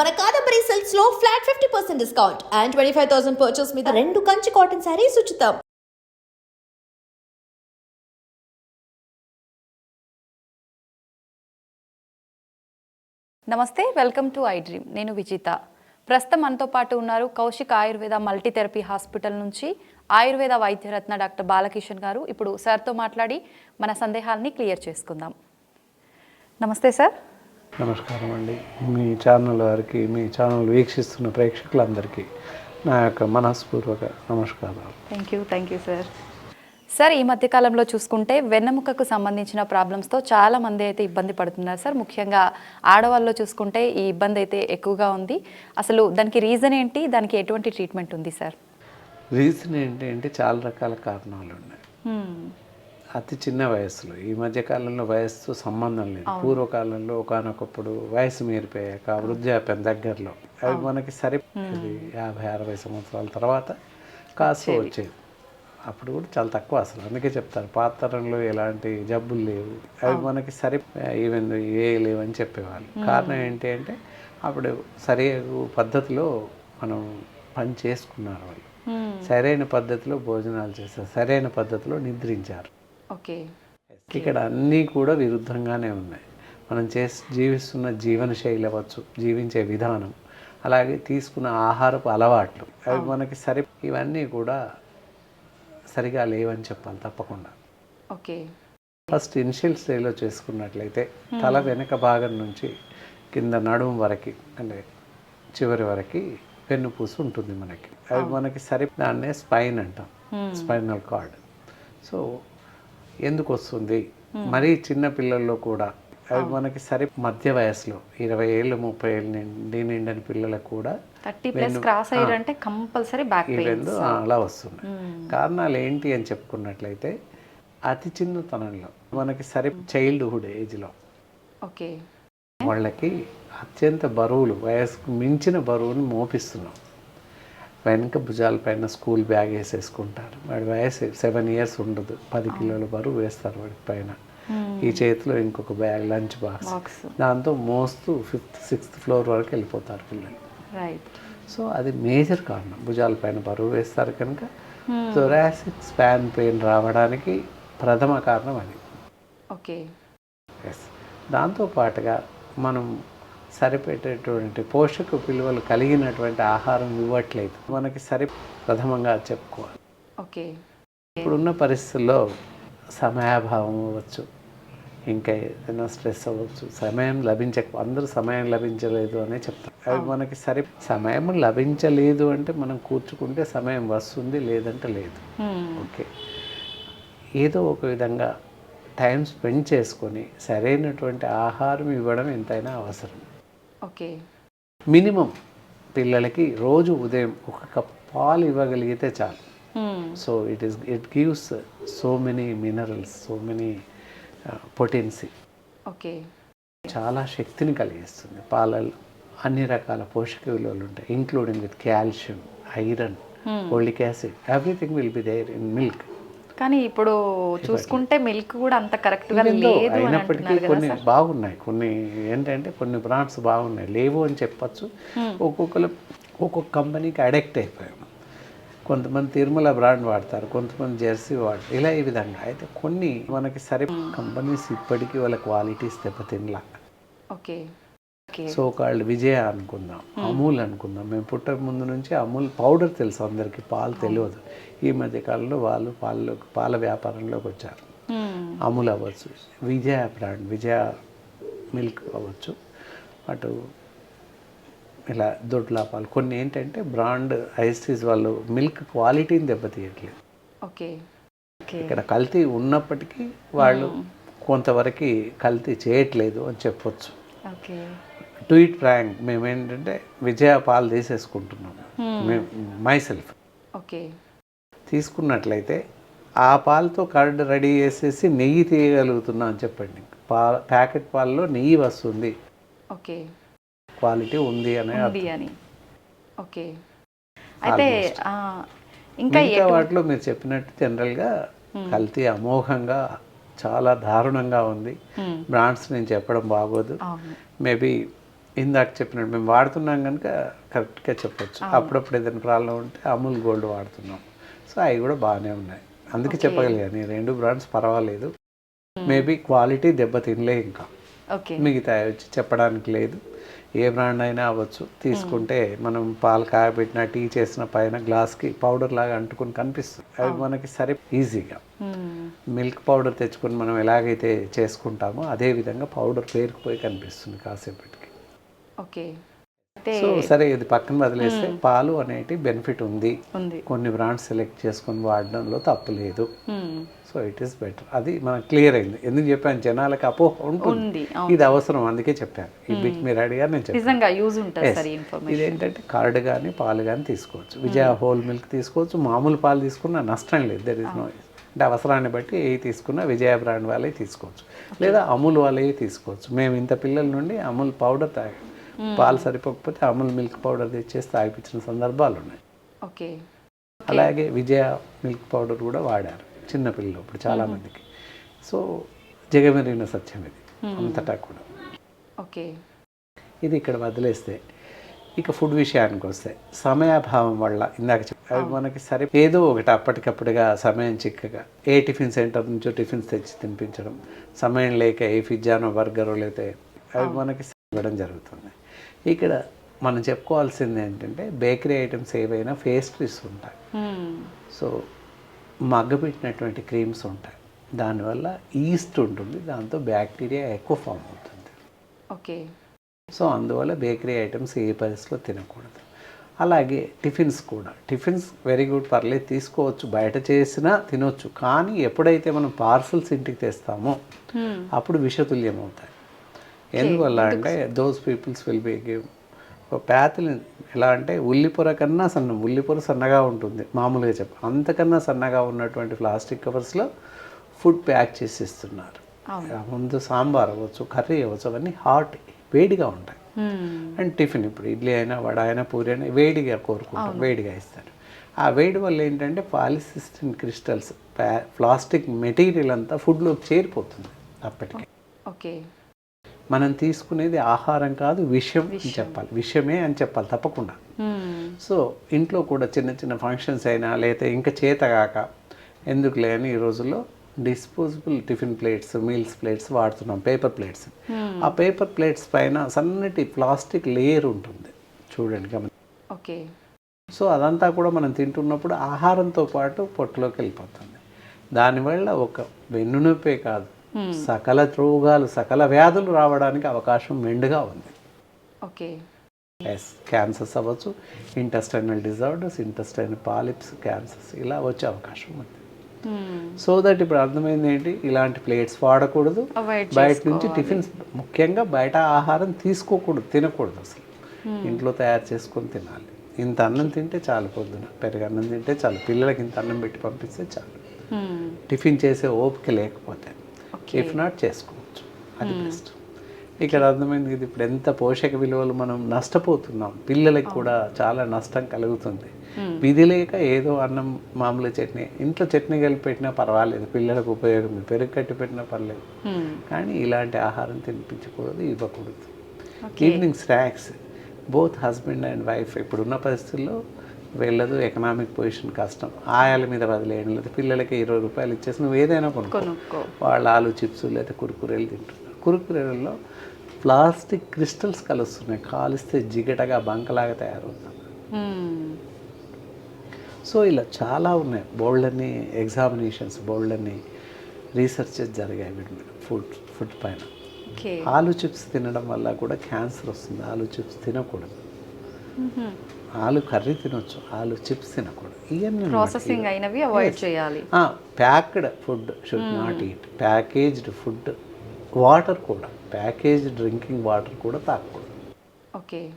మన Kadambari సెల్స్లో flat fifty percent discount and twenty five thousand purchase మీద రెండు కంచి కాటన్ శారీస్ ఉచితం. నమస్తే వెల్కమ్ టు ఐ డ్రీమ్ నేను విజిత. ప్రస్తుతం మనతో పాటు ఉన్నారు కౌశిక్ ఆయుర్వేద మల్టీథెరపీ హాస్పిటల్ నుంచి ఆయుర్వేద వైద్యరత్న డాక్టర్ బాలకిషన్ గారు. ఇప్పుడు సార్తో మాట్లాడి మన సందేహాలని క్లియర్ చేసుకుందాం. నమస్తే సార్. నమస్కారం అండి మీ ఛానల్ వారికి మీ ఛానల్ వీక్షిస్తున్న ప్రేక్షకులందరికీ నా యొక్క మనస్పూర్వక నమస్కారాలు. Thank you thank you sir sir ఈ మధ్యకాలంలో చూసుకుంటే వెన్నెముకకు సంబంధించిన ప్రాబ్లమ్స్తో చాలా మంది అయితే ఇబ్బంది పడుతున్నారు సార్. ముఖ్యంగా ఆడవాళ్ళు చూసుకుంటే ఈ ఇబ్బంది అయితే ఎక్కువగా ఉంది. అసలు దానికి రీజన్ ఏంటి? దానికి ఎటువంటి ట్రీట్మెంట్ ఉంది సార్? రీజన్ ఏంటి అంటే చాలా రకాల కారణాలు ఉన్నాయి. అతి చిన్న వయసులో ఈ మధ్య కాలంలో వయస్సుతో సంబంధం లేదు. పూర్వకాలంలో ఒకనొకప్పుడు వయసు మీరిపోయాక వృద్ధాప్యం దగ్గరలో. అవి మనకి సరి యాభై అరవై సంవత్సరాల తర్వాత కాస్త వచ్చేది. అప్పుడు కూడా చాలా తక్కువ అసలు. అందుకే చెప్తారు పాత తరంలో ఎలాంటి జబ్బులు లేవు. అవి మనకి సరి ఈవెన్ ఏ లేవు అని చెప్పేవాళ్ళు. కారణం ఏంటి అంటే అప్పుడు సరి పద్ధతిలో మనం పని చేసుకున్నారు వాళ్ళు. సరైన పద్ధతిలో భోజనాలు చేశారు. సరైన పద్ధతిలో నిద్రించారు. ఓకే. ఇక్కడ అన్నీ కూడా విరుద్ధంగానే ఉన్నాయి. మనం చేసి జీవిస్తున్న జీవన శైలి అవ్వచ్చు జీవించే విధానం అలాగే తీసుకున్న ఆహారపు అలవాట్లు అవి మనకి సరి ఇవన్నీ కూడా సరిగా లేవని చెప్పాలి తప్పకుండా. ఓకే. ఫస్ట్ ఇనిషియల్ స్టేజ్లో చేసుకున్నట్లయితే తల వెనక భాగం నుంచి కింద నడుము వరకు అంటే చివరి వరకు వెన్నుపూసు ఉంటుంది మనకి. అవి మనకి సరి దాన్నే స్పైన్ అంటాం. Spinal cord. సో ఎందుకు వస్తుంది మరీ చిన్న పిల్లల్లో కూడా. అవి మనకి సరి మధ్య వయసులో ఇరవై ఏళ్ళు ముప్పై ఏళ్ళు నిండి నిండని పిల్లలకు కూడా థర్టీ ప్లస్ క్రాస్ అయ్యారంటే కంపల్సరీ బ్యాక్ అలా వస్తున్నాయి. కారణాలు ఏంటి అని చెప్పుకున్నట్లయితే అతి చిన్నతనంలో మనకి సరి చైల్డ్హుడ్ ఏజ్లో ఓకే. వాళ్ళకి అత్యంత బరువులు వయసుకు మించిన బరువును మోపిస్తున్నాం. వెనక భుజాలపైన స్కూల్ బ్యాగ్ వేసేసుకుంటారు. వాడి వయసు సెవెన్ ఇయర్స్ ఉండదు. పది కిలోల బరువు వేస్తారు వాడి పైన. ఈ చేతిలో ఇంకొక బ్యాగ్ లంచ్ బాక్స్. దాంతో మోస్తూ ఫిఫ్త్ సిక్స్త్ ఫ్లోర్ వరకు వెళ్ళిపోతారు పిల్లలు. సో అది మేజర్ కారణం. భుజాలపైన బరువు వేస్తారు కనుక. థొరాసిక్ స్పాన్ పెయిన్ రావడానికి ప్రథమ కారణం అది. ఓకే. ఎస్ దాంతో పాటుగా మనం సరిపెట్టేటువంటి పోషక విలువలు కలిగినటువంటి ఆహారం ఇవ్వట్లేదు. మనకి సరి ప్రథమంగా చెప్పుకోవాలి. ఓకే. ఇప్పుడున్న పరిస్థితుల్లో సమయాభావం అవ్వచ్చు. ఇంకా ఏదైనా స్ట్రెస్ అవ్వచ్చు. సమయం లభించక అందరూ సమయం లభించలేదు అనే చెప్తాం. అవి మనకి సరి సమయం లభించలేదు అంటే మనం కూర్చుకుంటే సమయం వస్తుంది లేదంటే లేదు. ఓకే. ఏదో ఒక విధంగా టైం స్పెండ్ చేసుకొని సరైనటువంటి ఆహారం ఇవ్వడం ఎంతైనా అవసరం. ఓకే. మినిమం పిల్లలకి రోజు ఉదయం ఒక కప్ పాలు ఇవ్వగలిగితే చాలు. So it is it gives so many minerals so many potency okay. చాలా శక్తిని కలిగిస్తుంది. పాలలో అన్ని రకాల పోషక విలువలు ఉంటాయి including with calcium iron oleic acid everything will be there in milk కానీ ఇప్పుడు చూసుకుంటే మిల్క్ కూడా అంత కరెక్ట్గా లేదు అయినప్పటికీ కొన్ని బాగున్నాయి. కొన్ని ఏంటంటే కొన్ని బ్రాండ్స్ బాగున్నాయి. లేవు అని చెప్పచ్చు. ఒక్కొక్కరు ఒక్కొక్క కంపెనీకి అడిక్ట్ అయిపోయాం. కొంతమంది తిరుమల బ్రాండ్ వాడతారు కొంతమంది జెర్సీ వాడతారు. ఇలా ఈ విధంగా అయితే కొన్ని మనకి సరే కంపెనీస్ ఇప్పటికీ వాళ్ళ క్వాలిటీస్ దెబ్బతినలా. ఓకే. సో కాల్డ్ విజయ అనుకుందాం అమూల్ అనుకుందాం. మేము పుట్టక ముందు నుంచి అమూల్ పౌడర్ తెలుసు అందరికీ పాలు తెలియదు. ఈ మధ్య కాలంలో వాళ్ళు పాలలో పాల వ్యాపారంలోకి వచ్చారు. అమూల్ అవ్వచ్చు విజయ బ్రాండ్ విజయ మిల్క్ అవ్వచ్చు. అటు ఇలా దొడ్లా పాలు కొన్ని ఏంటంటే బ్రాండ్ ఐస్టీస్ వాళ్ళు మిల్క్ క్వాలిటీని దెబ్బతీయట్లేదు. ఓకే. ఓకే. ఇక్కడ కల్తీ ఉన్నప్పటికీ వాళ్ళు కొంతవరకు కల్తీ చేయట్లేదు అని చెప్పొచ్చు. ఓకే. టు ఇట్ ఫ్రాంక్ మేము ఏంటంటే విజయ పాలు తీసేసుకుంటున్నాం. మేము మై సెల్ఫ్ ఓకే. తీసుకున్నట్లయితే ఆ పాలతో కర్డ్ రెడీ చేసేసి నెయ్యి తీయగలుగుతున్నాం అని చెప్పండి. పా ప్యాకెట్ పాలలో నెయ్యి వస్తుంది. ఓకే. క్వాలిటీ ఉంది అనే అని. ఓకే. అయితే ఇంకా వాటిలో మీరు చెప్పినట్టు జనరల్గా కల్తీ అమోఘంగా చాలా దారుణంగా ఉంది. బ్రాండ్స్ నేను చెప్పడం బాగోదు. మేబీ ఇందాక చెప్పినట్టు మేము వాడుతున్నాం కనుక కరెక్ట్గా చెప్పొచ్చు. అప్పుడప్పుడు ఏదైనా ప్రాబ్లం ఉంటే అమూల్ గోల్డ్ వాడుతున్నాం. సో అవి కూడా బాగానే ఉన్నాయి. అందుకే చెప్పగలిగాను ఈ రెండు బ్రాండ్స్ పర్వాలేదు. మేబీ క్వాలిటీ దెబ్బ తినలే ఇంకా మిగతా వచ్చి చెప్పడానికి లేదు. ఏ బ్రాండ్ అయినా అవ్వచ్చు. తీసుకుంటే మనం పాలు కాయబెట్టిన టీ చేసిన పైన గ్లాస్కి పౌడర్ లాగా అంటుకుని కనిపిస్తుంది. అవి మనకి సరే ఈజీగా. మిల్క్ పౌడర్ తెచ్చుకొని మనం ఎలాగైతే చేసుకుంటామో అదే విధంగా పౌడర్ పేరుకుపోయి కనిపిస్తుంది కాసేపటికి ఓకే. సో సరే ఇది పక్కన వదిలేస్తే పాలు అనేటి బెనిఫిట్ ఉంది. కొన్ని బ్రాండ్స్ సెలెక్ట్ చేసుకొని వాడడంలో తప్పు లేదు. సో ఇట్ ఈస్ బెటర్ అది మనకు క్లియర్ అయింది. ఎందుకు చెప్పాను? జనాలకు అపోహ ఉంటుంది. ఇది అవసరం అందుకే చెప్పాను. ఈ బిట్ మీరు అడిగారు నేను చెప్పాను. ఇదేంటంటే కర్డ్ కానీ పాలు కానీ తీసుకోవచ్చు. విజయ హోల్ మిల్క్ తీసుకోవచ్చు. మామూలు పాలు తీసుకున్నా నష్టం లేదు. దర్ ఇస్ నో అంటే అవసరాన్ని బట్టి ఏ తీసుకున్నా విజయ బ్రాండ్ వాళ్ళే తీసుకోవచ్చు. లేదా అమూల్ వాళ్ళే తీసుకోవచ్చు. మేము ఇంత పిల్లల నుండి అమూల్ పౌడర్ తాగాం. పాలు సరిపోకపోతే అమూల్ మిల్క్ పౌడర్ తెచ్చేసి తాగిపించిన సందర్భాలు ఉన్నాయి ఓకే. అలాగే విజయ మిల్క్ పౌడర్ కూడా వాడారు చిన్నపిల్లలు ఇప్పుడు చాలామందికి సో జగమెరిగిన సత్యం ఇది అంతటా కూడా. ఓకే. ఇది ఇక్కడ వదిలేస్తే ఇక ఫుడ్ విషయానికి వస్తే సమయాభావం వల్ల ఇందాక చెప్ప అవి మనకి సరే ఏదో ఒకటి అప్పటికప్పుడుగా సమయం చిక్కగా ఏ టిఫిన్ సెంటర్ నుంచో టిఫిన్స్ తెచ్చి తినిపించడం సమయం లేక ఏ పిజ్జానో బర్గరో లేతే అవి మనకి ఇవ్వడం జరుగుతుంది. ఇక్కడ మనం చెప్పుకోవాల్సింది ఏంటంటే బేకరీ ఐటమ్స్ ఏవైనా పేస్ట్రీస్ ఉంటాయి. సో మగ్గపెట్టినటువంటి క్రీమ్స్ ఉంటాయి. దానివల్ల ఈస్ట్ ఉంటుంది దాంతో బ్యాక్టీరియా ఎక్కువ ఫామ్ అవుతుంది. ఓకే. సో అందువల్ల బేకరీ ఐటమ్స్ ఏ పరిస్థితిలో తినకూడదు. అలాగే టిఫిన్స్ కూడా. టిఫిన్స్ వెరీ గుడ్ పర్లేదు తీసుకోవచ్చు. బయట చేసినా తినొచ్చు. కానీ ఎప్పుడైతే మనం పార్సల్స్ ఇంటికి తెస్తామో. అప్పుడు విషతుల్యం అవుతాయి. ఎందువల్ల అంటే those peoples will be give ప్యాతులు ఎలా అంటే ఉల్లిపొర కన్నా సన్నం ఉల్లిపొర సన్నగా ఉంటుంది మామూలుగా చెప్ప అంతకన్నా సన్నగా ఉన్నటువంటి ప్లాస్టిక్ కవర్స్లో ఫుడ్ ప్యాక్ చేసి ఇస్తున్నారు. ముందు సాంబార్ అవ్వచ్చు కర్రీ అవ్వచ్చు అవన్నీ హాట్ వేడిగా ఉంటాయి. అండ్ టిఫిన్ ఇప్పుడు ఇడ్లీ అయినా వడ అయినా పూరి అయినా వేడిగా కోరుకుంటాం వేడిగా ఇస్తారు. ఆ వేడి వల్ల ఏంటంటే పాలిసిస్టిన్ క్రిస్టల్స్ ప్లాస్టిక్ మెటీరియల్ అంతా ఫుడ్లోకి చేరిపోతుంది అప్పటికి. ఓకే. మనం తీసుకునేది ఆహారం కాదు విషయం అని చెప్పాలి. విషయమే అని చెప్పాలి తప్పకుండా. సో ఇంట్లో కూడా చిన్న చిన్న ఫంక్షన్స్ అయినా లేకపోతే ఇంకా చేతగాక ఎందుకులే అని ఈ రోజుల్లో disposable tiffin plates meals plates వాడుతున్నాం పేపర్ ప్లేట్స్ ఆ పేపర్ ప్లేట్స్ పైన సన్నటి ప్లాస్టిక్ లేయర్ ఉంటుంది. చూడండి గమని ఓకే. సో అదంతా కూడా మనం తింటున్నప్పుడు ఆహారంతో పాటు పొట్టలోకి వెళ్ళిపోతుంది. దానివల్ల ఒక వెన్నునొప్పే కాదు. సకల రోగాలు సకల వ్యాధులు రావడానికి అవకాశం మెండుగా ఉంది. ఓకే ఎస్ క్యాన్సర్స్ అవ్వచ్చు intestinal disorders intestinal polyps cancers ఇలా వచ్చే అవకాశం ఉంది. సో దట్ ఇప్పుడు అర్థమైంది ఏంటి? ఇలాంటి ప్లేట్స్ వాడకూడదు. బయట నుంచి టిఫిన్స్ ముఖ్యంగా బయట ఆహారం తీసుకోకూడదు తినకూడదు అసలు. ఇంట్లో తయారు చేసుకొని తినాలి. ఇంత అన్నం తింటే చాలు పొద్దున. పెరుగు అన్నం తింటే చాలు. పిల్లలకి ఇంత అన్నం పెట్టి పంపిస్తే చాలు. టిఫిన్ చేసే ఓపిక లేకపోతే. ఇఫ్ నాట్ చేసుకోవచ్చు. అది బెస్ట్ ఇక్కడ అర్థమైంది ఇది ఇప్పుడు ఎంత పోషక విలువలు మనం నష్టపోతున్నాం. పిల్లలకి కూడా చాలా నష్టం కలుగుతుంది. విధి లేక ఏదో అన్నం మామూలు చట్నీ ఇంట్లో చట్నీ కలిపి పెట్టినా పర్వాలేదు పిల్లలకు ఉపయోగం పెరుగు కట్టి పెట్టినా పర్లేదు. మ్మ్. కానీ ఇలాంటి ఆహారం తినిపించకూడదు ఇవ్వకూడదు. Evening snacks both husband and wife ఇప్పుడున్న పరిస్థితుల్లో వెళ్ళదు ఎకనామిక్ పొజిషన్ కష్టం. ఆయాల మీద వదిలేయడం లేదా. పిల్లలకి ఇరవై రూపాయలు ఇచ్చేసి నువ్వు ఏదైనా కొనుక్కో. వాళ్ళ ఆలు చిప్స్ లేదా కురుకురేలు తింటున్నారు. కురుకురేలలో ప్లాస్టిక్ క్రిస్టల్స్ కలుస్తున్నాయి. కాలిస్తే జిగటగా బంకలాగా తయారవుతుంది. సో ఇలా చాలా ఉన్నాయి. బోల్డన్ని ఎగ్జామినేషన్స్ బోల్డన్ని రీసెర్చెస్ జరిగాయి వీటి మీద ఫుడ్ ఫుడ్ పైన. ఆలు చిప్స్ తినడం వల్ల కూడా క్యాన్సర్ వస్తుంది. ఆలు చిప్స్ తినకూడదు. ఆలు కర్రీ తినొచ్చు ఆలు చిప్స్ తినకూడదు. ఇవన్నీ ప్రాసెసింగ్ అయినవి అవాయిడ్ చేయాలి. Packed food should not eat packaged food water కూడా. ప్యాకేజ్ డ్రింకింగ్ వాటర్ కూడా తాగకూడదు. ఓకే.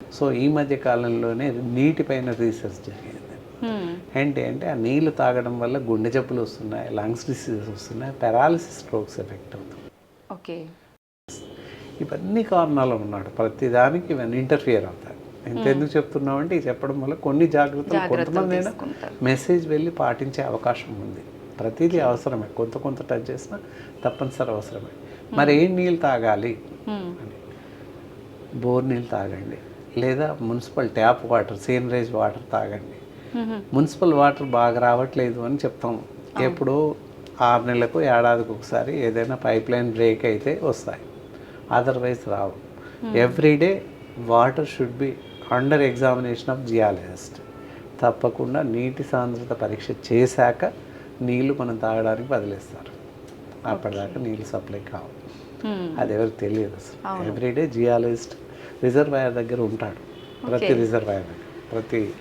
సో ఈ మధ్య కాలంలోనే నీటిపైన రీసెర్చ్ జరిగింది. మ్మ్. ఏంటి అంటే ఆ నీళ్ళు తాగడం వల్ల గుండె జబ్బులు వస్తున్నాయి లంగ్స్ డిసీజెస్ వస్తున్నాయి పెరాలిసిస్ స్ట్రోక్స్ ఎఫెక్ట్ అవుతుంది ఓకే. ఇవన్నీ కారణాలు ఉన్నాడు ప్రతిదానికి ఇవన్నీ ఇంటర్ఫియర్ అవుతాయి. ఎంతెందుకు చెప్తున్నామంటే ఇది చెప్పడం వల్ల కొన్ని జాగ్రత్తలు కొంతమంది అయినా. మెసేజ్ వెళ్ళి పాటించే అవకాశం ఉంది. ప్రతిదీ అవసరమే. కొంత కొంత టచ్ చేసినా తప్పనిసరి అవసరమే. మరి ఏం నీళ్ళు తాగాలి? మ్మ్. అని. బోర్ నీళ్ళు తాగండి. లేదా municipal tap water sewerage water తాగండి. మున్సిపల్ వాటర్ బాగా రావట్లేదు అని చెప్తాం. ఎప్పుడో ఆరు నెలలకు ఏడాదికి ఒకసారి ఏదైనా పైప్ లైన్ బ్రేక్ అయితే వస్తాయి. Otherwise Rao. Everyday water should be under examination of geologist. తప్పకుండా నీటి సాంద్రత పరీక్ష చేశాక నీళ్ళు మనం తాగడానికి వదిలేస్తారు. అప్పటిదాకా నీళ్ళు సప్లై కావు. అది ఎవరికి తెలియదు అసలు. ఎవ్రీడే జియాలజిస్ట్ రిజర్వాయర్ దగ్గర ఉంటాడు. ప్రతి రిజర్వాయర్ దగ్గర. ప్రతి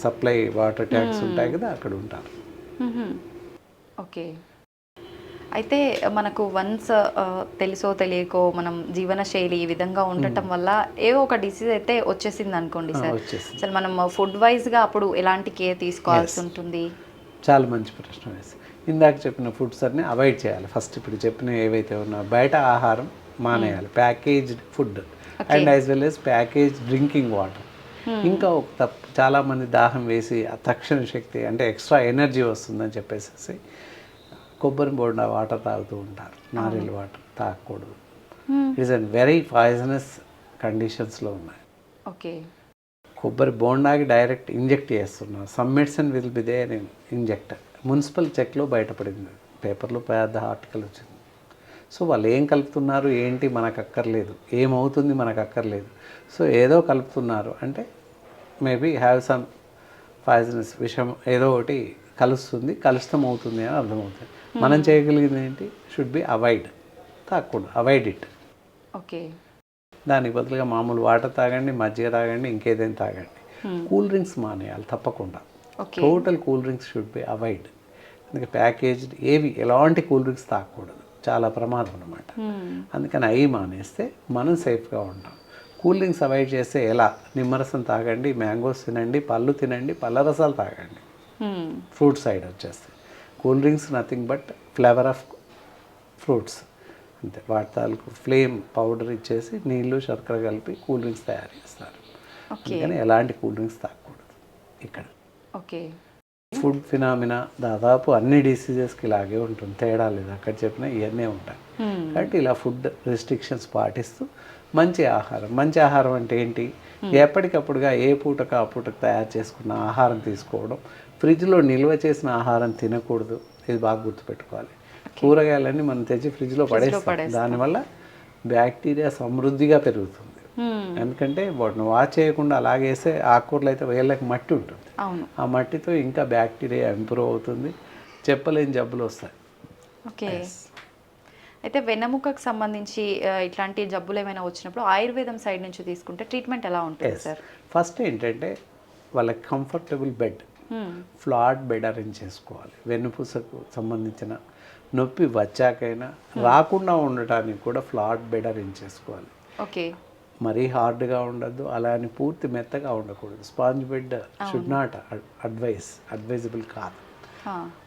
సప్లై వాటర్ ట్యాంక్స్ ఉంటాయి కదా అక్కడ ఉంటారు. ఓకే. అయితే మనకు వన్స్ తెలుసో తెలియకో మనం జీవన శైలి ఈ విధంగా ఉండటం వల్ల ఏవో ఒక డిసీజ్ అయితే వచ్చేసింది అనుకోండి సార్. అసలు మనం ఫుడ్ వైజ్గా అప్పుడు ఎలాంటి కేర్ తీసుకోవాల్సి ఉంటుంది? చాలా మంచి ప్రశ్న వేసి. ఇందాక చెప్పిన ఫుడ్స్ అన్ని అవాయిడ్ చేయాలి. ఫస్ట్ ఇప్పుడు చెప్పిన ఏవైతే ఉన్నా బయట ఆహారం మానేయాలి. Packaged food and as well as package drinking water ఇంకా ఒక తప్పు చాలామంది దాహం వేసి తక్షణ శక్తి అంటే ఎక్స్ట్రా ఎనర్జీ వస్తుందని చెప్పేసి కొబ్బరి బోండా వాటర్ తాగుతూ ఉంటారు. నారిల్ వాటర్ తాగకూడదు. ఇట్స్ అండ్ వెరీ పాయిజనస్ కండిషన్స్లో ఉన్నాయి. ఓకే. కొబ్బరి బోండాకి డైరెక్ట్ ఇంజెక్ట్ చేస్తున్నారు. Some medicine will be there in injector municipal చెక్లో బయటపడింది. పేపర్లో పెద్ద ఆర్టికల్ వచ్చింది. సో వాళ్ళు ఏం కలుపుతున్నారు? ఏంటి? మనకు అక్కర్లేదు. ఏమవుతుంది? మనకు అక్కర్లేదు. సో ఏదో కలుపుతున్నారు. అంటే మేబీ హ్యావ్ సమ్ పాయిజనస్ విషయం ఏదో ఒకటి కలుస్తుంది కలుషితం అవుతుంది అని అర్థమవుతుంది. మనం చేయగలిగింది ఏంటి? షుడ్ బి అవాయిడ్ తాగకూడదు అవాయిడ్ ఇట్ ఓకే. దానికి బదులుగా మామూలు వాటర్ తాగండి మజ్జిగ తాగండి ఇంకేదైనా తాగండి. కూల్ డ్రింక్స్ మానేయాలి తప్పకుండా. Total cool drinks should be avoid అందుకే ప్యాకేజ్డ్ ఏవి ఎలాంటి కూల్ డ్రింక్స్ తాగకూడదు చాలా ప్రమాదం అనమాట అందుకని అవి మానేస్తే మనం సేఫ్గా ఉంటాం. కూల్ డ్రింక్స్ అవాయిడ్ చేస్తే ఎలా? నిమ్మరసం తాగండి మ్యాంగోస్ తినండి పళ్ళు తినండి పళ్ళ రసాలు తాగండి. ఫ్రూట్ సైడ్ వచ్చేస్తే cool drinks nothing but flavour of fruits. అంతే. వాటి తాలూకు ఫ్లేమ్ పౌడర్ ఇచ్చేసి నీళ్ళు శర్కర కలిపి కూల్ డ్రింక్స్ తయారు చేస్తారు. ఓకే. అందుకని ఎలాంటి కూల్ డ్రింక్స్ తాగకూడదు ఇక్కడ. ఓకే. ఫుడ్ ఫినామినా దాదాపు అన్ని డిసీజెస్కి ఇలాగే ఉంటుంది. తేడా లేదు. అక్కడ చెప్పిన ఇవన్నీ ఉంటాయి. కాబట్టి ఇలా ఫుడ్ రెస్ట్రిక్షన్స్ పాటిస్తూ మంచి ఆహారం. మంచి ఆహారం అంటే ఏంటి? ఎప్పటికప్పుడుగా ఏ పూటకు ఆ పూటకు తయారు చేసుకున్న ఆహారం తీసుకోవడం ఫ్రిడ్జ్లో నిల్వ చేసిన ఆహారం తినకూడదు. ఇది బాగా గుర్తుపెట్టుకోవాలి. కూరగాయలన్నీ మనం తెచ్చి ఫ్రిడ్జ్లో పడేస్తాం. దానివల్ల బ్యాక్టీరియా సమృద్ధిగా పెరుగుతుంది. ఎందుకంటే వాటిని వాచ్ చేయకుండా అలాగేస్తే ఆకుకూరలు అయితే వేళ్ళకి మట్టి ఉంటుంది. అవును. ఆ మట్టితో ఇంకా బ్యాక్టీరియా ఇంప్రూవ్ అవుతుంది. చెప్పలేని జబ్బులు వస్తాయి. ఓకే. అయితే వెన్నెముకకు సంబంధించి ఇట్లాంటి జబ్బులు ఏమైనా వచ్చినప్పుడు ఆయుర్వేదం సైడ్ నుంచి తీసుకుంటే ట్రీట్మెంట్ ఎలా ఉంటుంది సార్? ఫస్ట్ ఏంటంటే వాళ్ళకి comfortable bed. Flat bed arrange చేసుకోవాలి. వెన్నుపూసకు సంబంధించిన నొప్పి వచ్చాకైనా రాకుండా ఉండటానికి కూడా ఫ్లాట్ బెడ్ అరేంజ్ చేసుకోవాలి. ఓకే. మరీ హార్డ్గా ఉండద్దు అలా అని పూర్తి మెత్తగా ఉండకూడదు. Sponge bed should not advise advisable కాదు.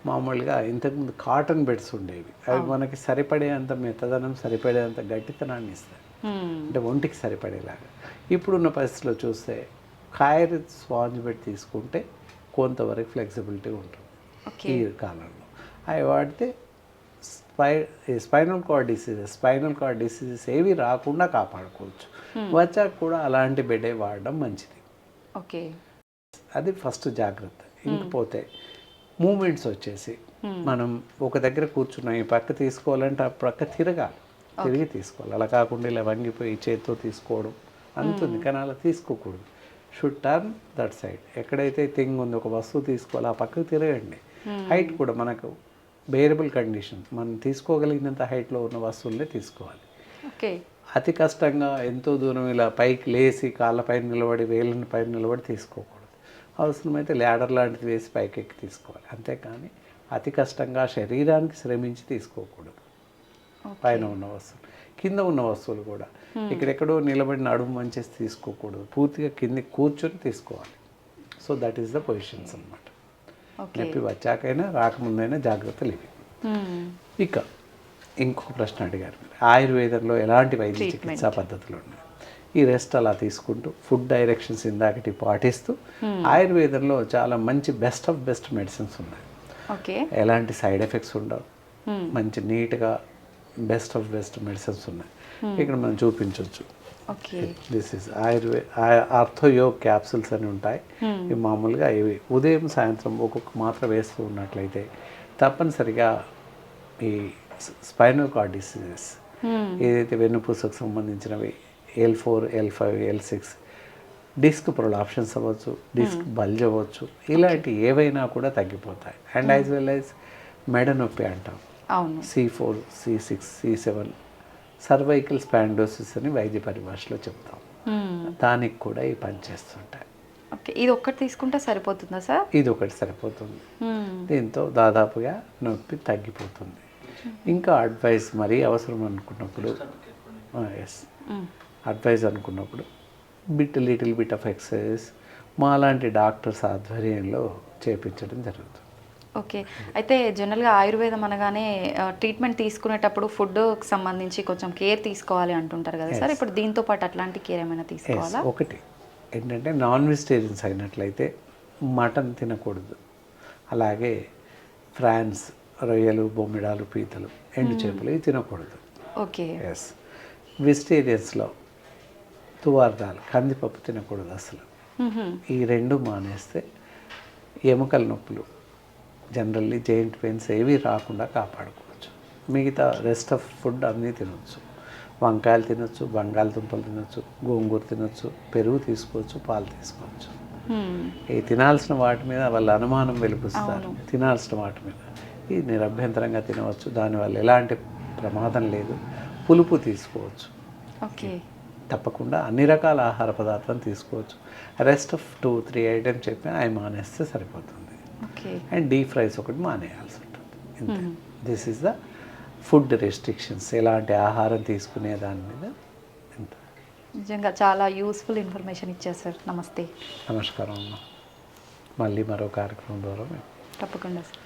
మామూలుగా ఇంతకుముందు కాటన్ బెడ్స్ ఉండేవి. అవి మనకి సరిపడేంత మెత్తదనం సరిపడేంత గట్టితనాన్ని ఇస్తాయి. అంటే ఒంటికి సరిపడేలాగా. ఇప్పుడున్న పరిస్థితిలో చూస్తే కాయర్ స్పాంజ్ బెడ్ తీసుకుంటే కొంతవరకు ఫ్లెక్సిబిలిటీ ఉంటుంది. ఈ కాలంలో. అవి వాడితే spy spinal cord diseases spinal cord diseases ఏవి రాకుండా కాపాడుకోవచ్చు. వచ్చాక కూడా అలాంటి బెడే వాడడం మంచిది. ఓకే అది ఫస్ట్ జాగ్రత్త. ఇంకపోతే మూమెంట్స్ వచ్చేసి మనం ఒక దగ్గర కూర్చున్నాం ఈ పక్క తీసుకోవాలంటే ఆ పక్క తిరగాలి. తిరిగి తీసుకోవాలి. అలా కాకుండా ఇలా వంగిపోయి చేతితో తీసుకోవడం అంతుంది. కానీ అలా తీసుకోకూడదు. షుడ్ టర్న్ దట్ సైడ్ ఎక్కడైతే థింగ్ ఉందో ఒక వస్తువు తీసుకోవాలి ఆ పక్కకు తిరగండి. హైట్ కూడా మనకు బేరబుల్ కండిషన్ మనం తీసుకోగలిగినంత హైట్లో ఉన్న వస్తువులనే తీసుకోవాలి. ఓకే అతి కష్టంగా ఎంతో దూరం ఇలా పైకి లేచి కాళ్ళపైన నిలబడి వేళ్ళని పైన నిలబడి తీసుకోకూడదు. అవసరమైతే ల్యాడర్ లాంటిది వేసి పైకి ఎక్కి తీసుకోవాలి. అంతేకాని అతి కష్టంగా శరీరానికి శ్రమించి తీసుకోకూడదు. పైన ఉన్న వస్తువులు కింద ఉన్న వస్తువులు కూడా. ఇక్కడెక్కడో నిలబడి నడుము మంచేసి తీసుకోకూడదు. పూర్తిగా కింద కూర్చొని తీసుకోవాలి. So that is the positions అన్నమాట. ఓకే నొప్పి వచ్చాకైనా రాకముందైనా జాగ్రత్తలు ఇవి ఇక ఇంకొక ప్రశ్న అడిగారు మీరు. ఆయుర్వేదంలో ఎలాంటి వైద్య చికిత్సా పద్ధతులు ఉన్నాయి? ఈ రెస్ట్ అలా తీసుకుంటూ ఫుడ్ డైరెక్షన్స్ ఇందాకటి పాటిస్తూ ఆయుర్వేదంలో చాలా మంచి బెస్ట్ ఆఫ్ బెస్ట్ మెడిసిన్స్ ఉన్నాయి. ఎలాంటి సైడ్ ఎఫెక్ట్స్ ఉండవు. మంచి నీట్గా బెస్ట్ ఆఫ్ బెస్ట్ మెడిసిన్స్ ఉన్నాయి. ఇక్కడ మనం చూపించవచ్చు దిస్ ఇస్ ఆయుర్వే ఆర్థోయోగ్ క్యాప్సుల్స్ అని ఉంటాయి. ఇవి మామూలుగా ఇవి ఉదయం సాయంత్రం ఒక్కొక్క మాత్ర వేస్తూ ఉన్నట్లయితే తప్పనిసరిగా ఈ స్పైనల్ కార్డ్ డిసీజెస్ ఏదైతే వెన్నుపూసకు సంబంధించినవి L four L five L six disc prolapsions అవ్వచ్చు డిస్క్ బల్జ్ అవ్వచ్చు ఇలాంటి ఏవైనా కూడా తగ్గిపోతాయి. అండ్ యాజ్ వెల్ యాజ్ మెడ నొప్పి అంటాం. అవును. C four C six C seven cervical spondylosis అని వైద్య పరిభాషలో చెప్తాం. దానికి కూడా ఈ పని చేస్తుంటాయి. ఓకే ఇది ఒక్కటి తీసుకుంటే సరిపోతుందా సార్? ఇది ఒకటి సరిపోతుంది. దీంతో దాదాపుగా నొప్పి తగ్గిపోతుంది. ఇంకా అడ్వైస్ మరీ అవసరం అనుకున్నప్పుడు ఎస్ మ్మ్. అడ్వైస్ అనుకున్నప్పుడు bit little bit of exercise మాలాంటి డాక్టర్స్ ఆధ్వర్యంలో చేపించడం జరుగుతుంది. ఓకే. అయితే జనరల్గా ఆయుర్వేదం అనగానే ట్రీట్మెంట్ తీసుకునేటప్పుడు ఫుడ్కి సంబంధించి కొంచెం కేర్ తీసుకోవాలి అంటుంటారు కదా సార్. ఇప్పుడు దీంతో పాటు అట్లాంటి కేర్ ఏమైనా తీసుకోవాలా? ఒకటి. ఏంటంటే నాన్ వెజిటేరియన్స్ అయినట్లయితే మటన్ తినకూడదు. అలాగే ఫ్రాన్స్ రొయ్యలు బొమ్మిడాలు పీతలు ఎండు చేపలు ఇవి తినకూడదు. ఓకే. ఎస్ వెజిటేరియన్స్లో తువార్దాలు కందిపప్పు తినకూడదు అసలు. ఈ రెండు మానేస్తే ఎముకల నొప్పులు జనరల్లీ జెయింట్ పెయిన్స్ ఏవి రాకుండా కాపాడుకోవచ్చు. మిగతా రెస్ట్ ఆఫ్ ఫుడ్ అన్నీ తినొచ్చు. వంకాయలు తినొచ్చు బంగాళదుంపలు తినొచ్చు గోంగూర తినొచ్చు పెరుగు తీసుకోవచ్చు పాలు తీసుకోవచ్చు. మ్మ్. ఈ తినాల్సిన వాటి మీద వాళ్ళ అనుమానం వెలిపిస్తారు. తినాల్సిన వాటి మీద. ఈ నిరభ్యంతరంగా తినవచ్చు. దానివల్ల ఎలాంటి ప్రమాదం లేదు. పులుపు తీసుకోవచ్చు. ఓకే. తప్పకుండా అన్ని రకాల ఆహార పదార్థాలు తీసుకోవచ్చు. Rest of two three items చెప్పి అవి మానేస్తే సరిపోతుంది. అండ్ డీప్ ఫ్రైస్ ఒకటి మానేయాల్సి ఉంటుంది. ఇంతే. This is the food restrictions ఎలాంటి ఆహారం తీసుకునే దాని మీద నిజంగా చాలా యూస్ఫుల్ ఇన్ఫర్మేషన్ ఇచ్చారు సార్ నమస్తే. నమస్కారం అమ్మా. మళ్ళీ మరో కార్యక్రమం ద్వారా తప్పకుండా సార్.